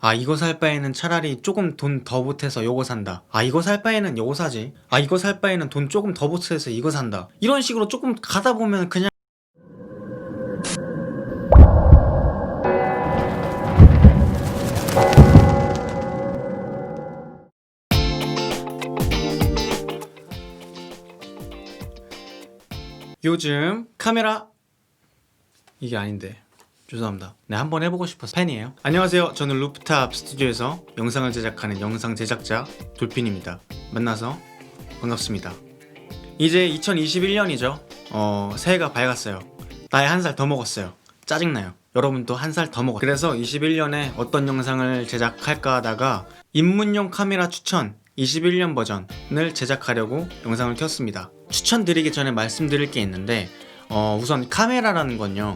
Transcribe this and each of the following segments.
아 이거 살 바에는 차라리 조금 돈 더 보태서 요거 산다. 아 이거 살 바에는 요거 사지. 아 이거 살 바에는 돈 조금 더 보태서 이거 산다. 이런 식으로 조금 가다 보면 그냥 요즘 카메라 이게 아닌데 죄송합니다. 네, 한번 해보고 싶어서 팬이에요. 안녕하세요. 저는 루프탑 스튜디오에서 영상을 제작하는 영상 제작자 돌핀입니다. 만나서 반갑습니다. 이제 2021년이죠. 어, 새해가 밝았어요. 나이 한 살 더 먹었어요. 짜증나요. 여러분도 한 살 더 먹었어요. 그래서 21년에 어떤 영상을 제작할까 하다가 입문용 카메라 추천 21년 버전을 제작하려고 영상을 켰습니다. 추천드리기 전에 말씀드릴 게 있는데 어, 우선 카메라라는 건요.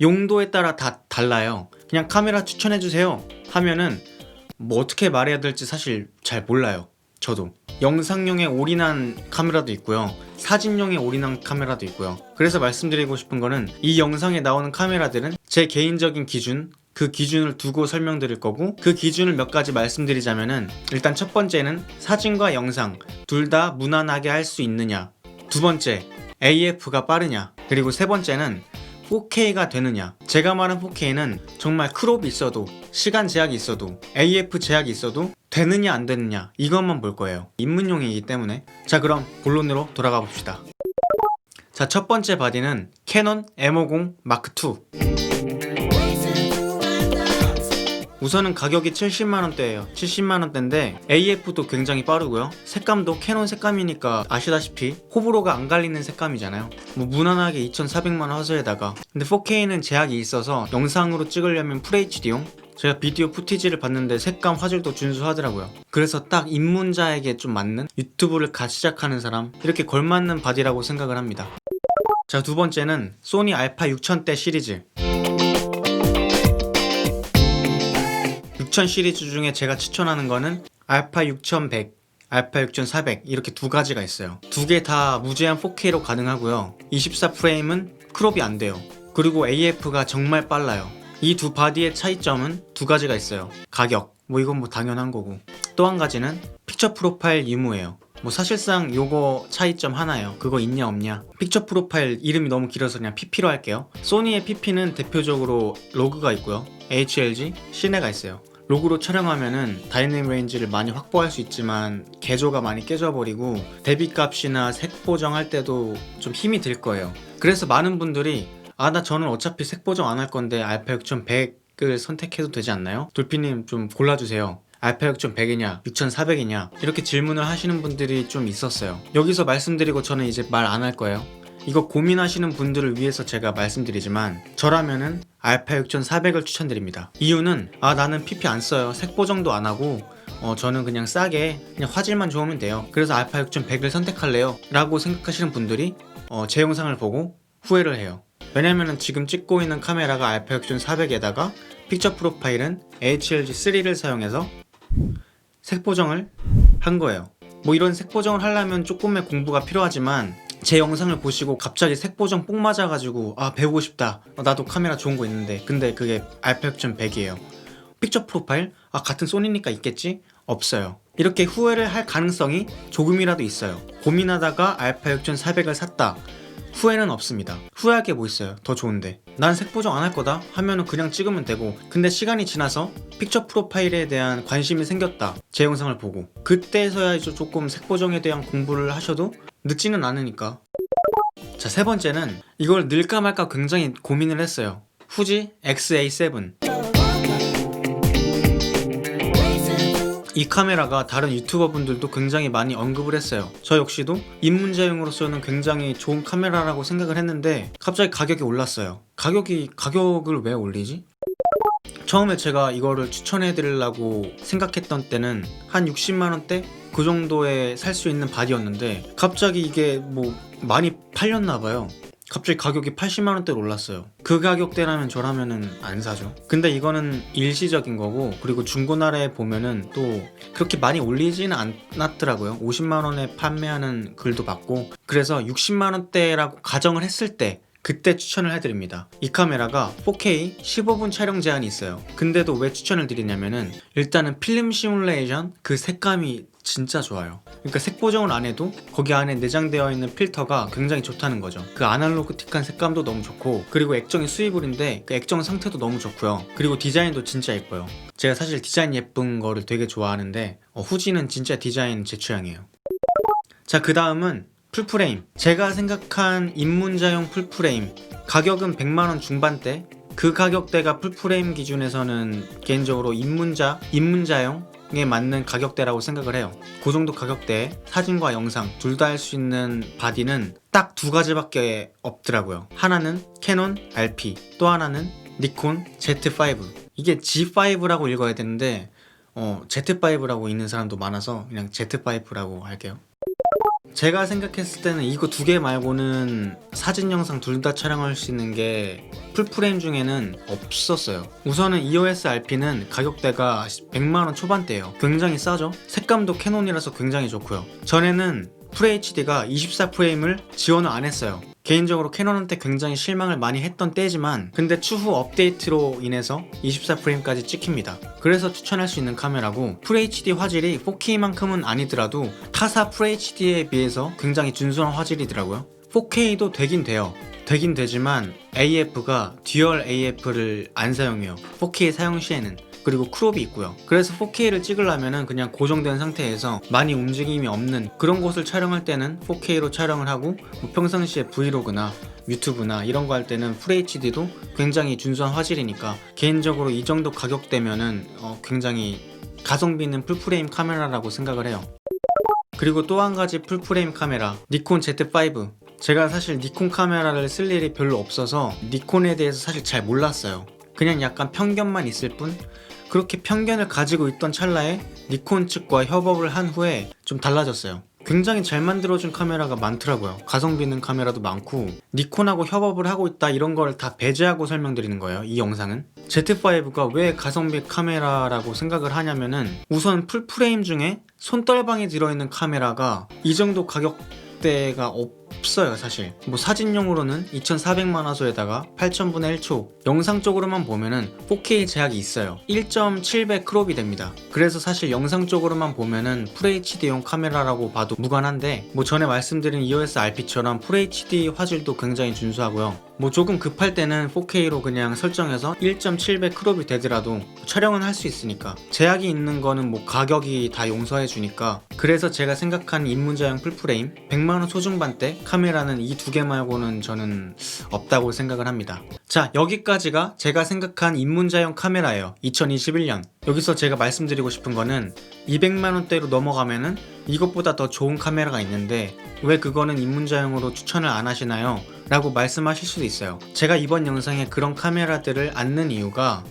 용도에 따라 다 달라요. 그냥 카메라 추천해 주세요 하면은 뭐 어떻게 말해야 될지 사실 잘 몰라요. 저도. 영상용에 올인한 카메라도 있고요. 사진용에 올인한 카메라도 있고요. 그래서 말씀드리고 싶은 거는 이 영상에 나오는 카메라들은 제 개인적인 기준, 그 기준을 두고 설명드릴 거고 그 기준을 몇 가지 말씀드리자면은 일단 첫 번째는 사진과 영상 둘 다 무난하게 할 수 있느냐. 두 번째, AF가 빠르냐. 그리고 세 번째는 4K가 되느냐. 제가 말한 4K는 정말 크롭이 있어도, 시간 제약이 있어도, AF 제약이 있어도 되느냐 안 되느냐 이것만 볼 거예요. 입문용이기 때문에. 자 그럼 본론으로 돌아가 봅시다. 자 첫 번째 바디는 캐논 M50 마크2. 우선은 가격이 70만원대예요. 70만원대인데 AF도 굉장히 빠르고요. 색감도 캐논 색감이니까 아시다시피 호불호가 안 갈리는 색감이잖아요. 뭐 무난하게 2400만 화소에다가. 근데 4K는 제약이 있어서 영상으로 찍으려면 FHD용 제가 비디오 푸티지를 봤는데 색감 화질도 준수하더라고요. 그래서 딱 입문자에게 좀 맞는 유튜브를 갓 시작하는 사람 이렇게 걸맞는 바디라고 생각을 합니다. 자 두 번째는 소니 알파 6000대 시리즈 6000 시리즈 중에 제가 추천하는 거는 알파 6100, 알파 6400 이렇게 두 가지가 있어요. 두 개 다 무제한 4K로 가능하고요. 24프레임은 크롭이 안 돼요. 그리고 AF가 정말 빨라요. 이 두 바디의 차이점은 두 가지가 있어요. 가격, 뭐 이건 뭐 당연한 거고. 또 한 가지는 픽처 프로파일 유무예요. 뭐 사실상 요거 차이점 하나예요. 그거 있냐 없냐. 픽처 프로파일 이름이 너무 길어서 그냥 PP로 할게요. 소니의 PP는 대표적으로 로그가 있고요. HLG, 시네가 있어요. 로그로 촬영하면은 다이내믹 레인지를 많이 확보할 수 있지만 개조가 많이 깨져버리고 대비값이나 색 보정할 때도 좀 힘이 들 거예요. 그래서 많은 분들이 아 나 저는 어차피 색 보정 안 할 건데 알파 6100을 선택해도 되지 않나요? 돌피님 좀 골라주세요. 알파 6100이냐 6400이냐 이렇게 질문을 하시는 분들이 좀 있었어요. 여기서 말씀드리고 저는 이제 말 안 할 거예요. 이거 고민하시는 분들을 위해서 제가 말씀드리지만 저라면은 알파 6400을 추천드립니다. 이유는 아 나는 PP 안 써요. 색 보정도 안 하고 어 저는 그냥 싸게 그냥 화질만 좋으면 돼요. 그래서 알파 6100을 선택할래요. 라고 생각하시는 분들이 어, 제 영상을 보고 후회를 해요. 왜냐면은 지금 찍고 있는 카메라가 알파 6400에다가 픽처 프로파일은 HLG3를 사용해서 색 보정을 한 거예요. 뭐 이런 색 보정을 하려면 조금의 공부가 필요하지만 제 영상을 보시고 갑자기 색 보정 뽕 맞아가지고 아 배우고 싶다. 어, 나도 카메라 좋은 거 있는데. 근데 그게 알파 6100이에요. 픽처 프로파일? 아 같은 소니니까 있겠지? 없어요. 이렇게 후회를 할 가능성이 조금이라도 있어요. 고민하다가 알파 6400을 샀다. 후회는 없습니다. 후회할 게 뭐 있어요? 더 좋은데. 난 색 보정 안 할 거다 하면은 그냥 찍으면 되고. 근데 시간이 지나서 픽처 프로파일에 대한 관심이 생겼다. 제 영상을 보고. 그때서야 이제 조금 색 보정에 대한 공부를 하셔도 늦지는 않으니까 자 세 번째는 이걸 넣을까 말까 굉장히 고민을 했어요 후지 XA7 이 카메라가 다른 유튜버 분들도 굉장히 많이 언급을 했어요. 저 역시도 입문자용으로서는 굉장히 좋은 카메라라고 생각을 했는데 갑자기 가격이 올랐어요. 가격이 가격을 왜 올리지? 처음에 제가 이거를 추천해 드리려고 생각했던 때는 한 60만 원대 그 정도에 살 수 있는 바디였는데 갑자기 이게 뭐 많이 팔렸나 봐요. 갑자기 가격이 80만 원대로 올랐어요. 그 가격대라면 저라면은 안 사죠. 근데 이거는 일시적인 거고 그리고 중고나라에 보면은 또 그렇게 많이 올리지는 않았더라고요. 50만 원에 판매하는 글도 봤고 그래서 60만 원대라고 가정을 했을 때 그때 추천을 해드립니다. 이 카메라가 4K 15분 촬영 제한이 있어요. 근데도 왜 추천을 드리냐면은 일단은 필름 시뮬레이션 그 색감이 진짜 좋아요. 그러니까 색 보정을 안 해도 거기 안에 내장되어 있는 필터가 굉장히 좋다는 거죠. 그 아날로그틱한 색감도 너무 좋고 그리고 액정이 수입을인데 그 액정 상태도 너무 좋고요. 그리고 디자인도 진짜 예뻐요. 제가 사실 디자인 예쁜 거를 되게 좋아하는데 어, 후지는 진짜 디자인 제 취향이에요. 자, 그 다음은 풀프레임. 제가 생각한 입문자용 풀프레임. 가격은 100만원 중반대. 그 가격대가 풀프레임 기준에서는 개인적으로 입문자, 입문자용에 맞는 가격대라고 생각을 해요. 그 정도 가격대에 사진과 영상 둘 다 할 수 있는 바디는 딱 두 가지밖에 없더라고요. 하나는 캐논 RP, 또 하나는 니콘 Z5. 이게 G5라고 읽어야 되는데, 어, Z5라고 읽는 사람도 많아서 그냥 Z5라고 할게요. 제가 생각했을 때는 이거 두 개 말고는 사진 영상 둘 다 촬영할 수 있는 게 풀프레임 중에는 없었어요. 우선은 EOS RP는 가격대가 100만원 초반대예요. 굉장히 싸죠? 색감도 캐논이라서 굉장히 좋고요. 전에는 FHD가 24프레임을 지원을 안 했어요 개인적으로 캐논한테 굉장히 실망을 많이 했던 때지만 근데 추후 업데이트로 인해서 24프레임까지 찍힙니다. 그래서 추천할 수 있는 카메라고 FHD 화질이 4K만큼은 아니더라도 타사 FHD에 비해서 굉장히 준수한 화질이더라고요. 4K도 되긴 돼요. 되긴 되지만 AF가 듀얼 AF를 안 사용해요. 4K 사용 시에는. 그리고 크롭이 있고요. 그래서 4K를 찍으려면은 그냥 고정된 상태에서 많이 움직임이 없는 그런 곳을 촬영할 때는 4K로 촬영을 하고 뭐 평상시에 브이로그나 유튜브나 이런 거 할 때는 FHD도 굉장히 준수한 화질이니까 개인적으로 이 정도 가격대면은 어, 굉장히 가성비 있는 풀프레임 카메라라고 생각을 해요. 그리고 또 한 가지 풀프레임 카메라 니콘 Z5 제가 사실 니콘 카메라를 쓸 일이 별로 없어서 니콘에 대해서 사실 잘 몰랐어요. 그냥 약간 편견만 있을 뿐 그렇게 편견을 가지고 있던 찰나에 니콘 측과 협업을 한 후에 좀 달라졌어요. 굉장히 잘 만들어준 카메라가 많더라고요. 가성비 있는 카메라도 많고 니콘하고 협업을 하고 있다 이런 걸 다 배제하고 설명드리는 거예요. 이 영상은 Z5가 왜 가성비 카메라라고 생각을 하냐면은 우선 풀프레임 중에 손떨방에 들어있는 카메라가 이 정도 가격대가 없 어요 사실. 뭐 사진용으로는 2400만 화소에다가 8000분의 1초. 영상 쪽으로만 보면은 4K 제약이 있어요. 1.7배 크롭이 됩니다. 그래서 사실 영상 쪽으로만 보면은 FHD용 카메라라고 봐도 무관한데 뭐 전에 말씀드린 EOS RP처럼 FHD 화질도 굉장히 준수하고요. 뭐 조금 급할 때는 4K로 그냥 설정해서 1.7배 크롭이 되더라도 촬영은 할 수 있으니까. 제약이 있는 거는 뭐 가격이 다 용서해 주니까. 그래서 제가 생각한 입문자용 풀프레임 100만원 초중반대 카메라는 이 두 개 말고는 저는 없다고 생각을 합니다 자 여기까지가 제가 생각한 입문자용 카메라예요 2021년 여기서 제가 말씀드리고 싶은 거는 200만원대로 넘어가면은 이것보다 더 좋은 카메라가 있는데 왜 그거는 입문자용으로 추천을 안 하시나요? 라고 말씀하실 수도 있어요. 제가 이번 영상에 그런 카메라들을 안는 이유가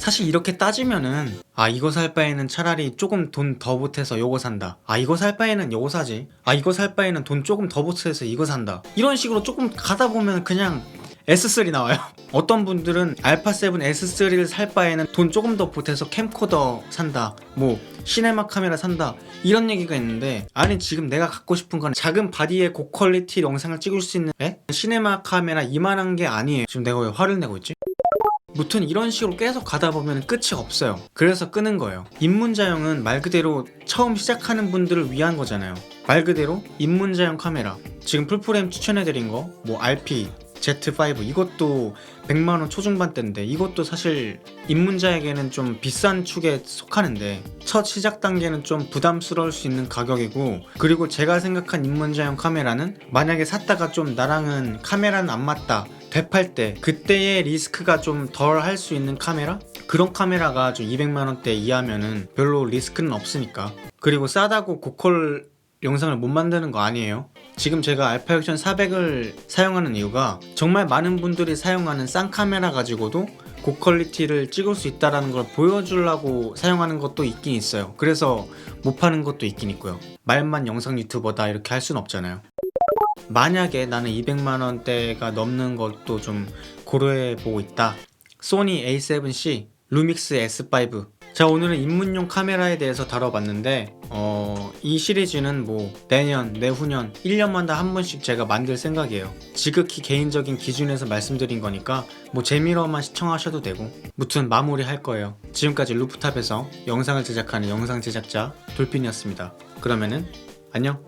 사실 이렇게 따지면은 아 이거 살 바에는 차라리 조금 돈 더 보태서 요거 산다. 아 이거 살 바에는 요거 사지. 아 이거 살 바에는 돈 조금 더 보태서 이거 산다. 이런 식으로 조금 가다 보면 그냥 S3 나와요. 어떤 분들은 알파7 S3를 살 바에는 돈 조금 더 보태서 캠코더 산다. 뭐 시네마 카메라 산다. 이런 얘기가 있는데 아니 지금 내가 갖고 싶은 건 작은 바디의 고퀄리티 영상을 찍을 수 있는 에? 시네마 카메라 이만한 게 아니에요. 지금 내가 왜 화를 내고 있지? 무튼 이런 식으로 계속 가다 보면 끝이 없어요. 그래서 끄는 거예요. 입문자용은 말 그대로 처음 시작하는 분들을 위한 거잖아요. 말 그대로 입문자용 카메라. 지금 풀프레임 추천해드린 거, 뭐 RP, Z5 이것도 100만 원 초중반대인데 이것도 사실 입문자에게는 좀 비싼 축에 속하는데 첫 시작 단계는 좀 부담스러울 수 있는 가격이고 그리고 제가 생각한 입문자용 카메라는 만약에 샀다가 좀 나랑은 카메라는 안 맞다 되팔 때 그때의 리스크가 좀 덜 할 수 있는 카메라? 그런 카메라가 좀 200만 원대 이하면은 별로 리스크는 없으니까 그리고 싸다고 고퀄 영상을 못 만드는 거 아니에요? 지금 제가 알파 액션 400을 사용하는 이유가 정말 많은 분들이 사용하는 싼 카메라 가지고도 고퀄리티를 찍을 수 있다는 걸 보여주려고 사용하는 것도 있긴 있어요. 그래서 못 파는 것도 있긴 있고요. 말만 영상 유튜버다 이렇게 할 수는 없잖아요. 만약에 나는 200만원대가 넘는 것도 좀 고려해 보고 있다. 소니 A7C, 루믹스 S5 자 오늘은 입문용 카메라에 대해서 다뤄봤는데 어, 이 시리즈는 뭐 내년, 내후년 1년마다 한 번씩 제가 만들 생각이에요. 지극히 개인적인 기준에서 말씀드린 거니까 뭐 재미로만 시청하셔도 되고 무튼 마무리 할 거예요. 지금까지 루프탑에서 영상을 제작하는 영상 제작자 돌핀이었습니다. 그러면은 안녕.